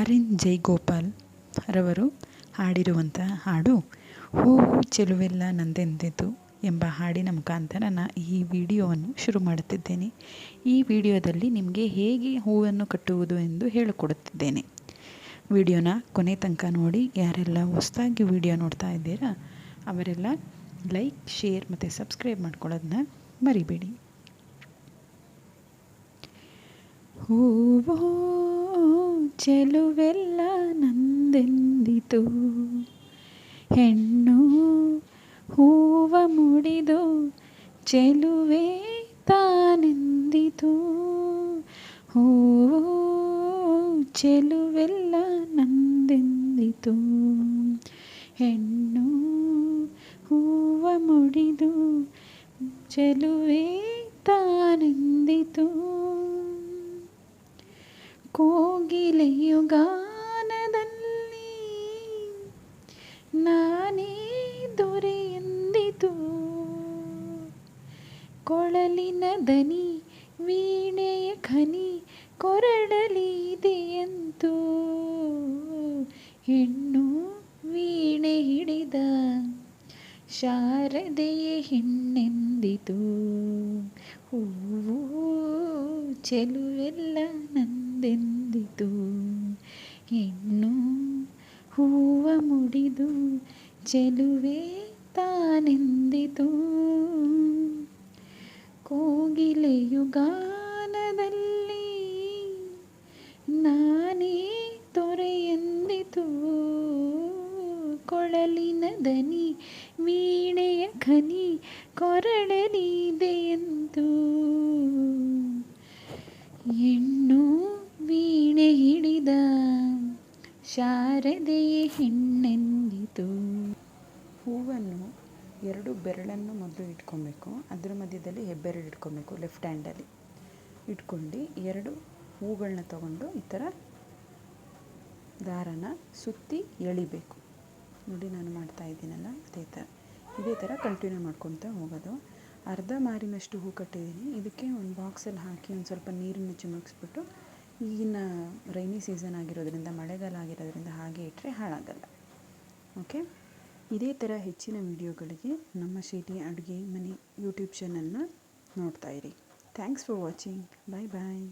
R N Jaigopal ರವರು ಹಾಡಿರುವಂತಹ ಹಾಡು ಹೂವು ಚೆಲುವೆಲ್ಲ ನಂದೆಂದೆದು ಎಂಬ ಹಾಡಿನ ಮುಖಾಂತರ ನಾ ಈ ವಿಡಿಯೋವನ್ನು ಶುರು ಮಾಡುತ್ತಿದ್ದೇನೆ. ಈ ವಿಡಿಯೋದಲ್ಲಿ ನಿಮಗೆ ಹೇಗೆ ಹೂವನ್ನು ಕಟ್ಟುವುದು ಎಂದು ಹೇಳಿಕೊಡುತ್ತಿದ್ದೇನೆ. ವಿಡಿಯೋನ ಕೊನೆ ತನಕ ನೋಡಿ, ಯಾರೆಲ್ಲ ಹೊಸದಾಗಿ ವಿಡಿಯೋ ನೋಡ್ತಾ ಇದ್ದೀರಾ, ಅವರೆಲ್ಲ ಲೈಕ್, ಶೇರ್ ಮತ್ತು ಸಬ್ಸ್ಕ್ರೈಬ್ ಮಾಡ್ಕೊಳ್ಳೋದನ್ನ ಮರಿಬೇಡಿ. ಹೂವು ಚೆಲುವೆಲ್ಲ ನಂದೆಂದಿತು ಹೆಣ್ಣು ಹೂವ ಮುಡಿದು ಚೆಲುವೆ ತಾನೆಂದಿತು ಹೂವು ಚೆಲುವೆಲ್ಲ ನಂದೆಂದಿತು ಹೆಣ್ಣು ಹೂವ ಮುಡಿದು ಚೆಲುವೆ ತಾನೆಂದಿತು ಕೋಗಿಲೆಯು ಗಾನದಲ್ಲಿ ನಾನೇ ದೊರೆಯೆಂದಿತು ಕೊಳಲಿನ ದನಿ, ವೀಣೆಯ ಖನಿ ಕೊರಡಲಿದೆಯಂತೂ ಹೆಣ್ಣು ವೀಣೆ ಹಿಡಿದ ಶಾರದೆಯ ಹೆಣ್ಣೆಂದಿತು. ಹೂವು ಚೆಲುವೆಲ್ಲ ನಂದೆಂದಿತು ಹೆಣ್ಣು ಹೂವ ಮುಡಿದು ಚೆಲುವೆ ತಾನೆಂದಿತು? ಕೋಗಿಲೆಯು ಗಾನದಲ್ಲಿ ನಾನೇ ತೊರೆಯೆಂದಿತು? ಕೊಳಲಿನ ದನಿ ವೀಣೆಯ ಖನಿ ಕೊರಳಲಿದೆಯಂತೂ ಹೆಣ್ಣು ಶಾರದೆಯ ಹೆಣ್ಣೆಂದಿತು? ಹೂವನ್ನು ಎರಡು ಬೆರಳನ್ನು ಮೊದಲು ಇಟ್ಕೊಬೇಕು. ಅದರ ಮಧ್ಯದಲ್ಲಿ ಹೆಬ್ಬೆರಳು ಇಟ್ಕೊಬೇಕು ಲೆಫ್ಟ್ ಹ್ಯಾಂಡಲ್ಲಿ ಇಟ್ಕೊಂಡು ಎರಡು ಹೂಗಳನ್ನ ತಗೊಂಡು ಈ ಥರ ದಾರನ ಸುತ್ತಿ ಎಳಿಬೇಕು. ನೋಡಿ ನಾನು ಮಾಡ್ತಾ ಇದ್ದೀನಲ್ಲ ಅದೇ ಥರ. ಇದೇ ಥರ ಕಂಟಿನ್ಯೂ ಮಾಡ್ಕೊತ ಹೋಗೋದು. ಅರ್ಧ ಮಾರಿನಷ್ಟು ಹೂ ಕಟ್ಟಿದ್ದೀನಿ. ಇದಕ್ಕೆ ಒಂದು ಬಾಕ್ಸಲ್ಲಿ ಹಾಕಿ ಒಂದು ಸ್ವಲ್ಪ ನೀರನ್ನು ಚಿಮುಕಿಸ್ಬಿಟ್ಟು ಈಗಿನ ರೈನಿ ಸೀಸನ್ ಆಗಿರೋದ್ರಿಂದ, ಮಳೆಗಾಲ ಆಗಿರೋದ್ರಿಂದ ಹಾಗೆ ಇಟ್ಟರೆ ಹಾಳಾಗಲ್ಲ. ಓಕೆ ಇದೇ ಥರ ಹೆಚ್ಚಿನ ವಿಡಿಯೋಗಳಿಗೆ ನಮ್ಮ ಶೇಟಿ ಅಡುಗೆ ಮನೆ ಯೂಟ್ಯೂಬ್ ಚಾನಲ್ನ ನೋಡ್ತಾಯಿರಿ thanks for watching bye bye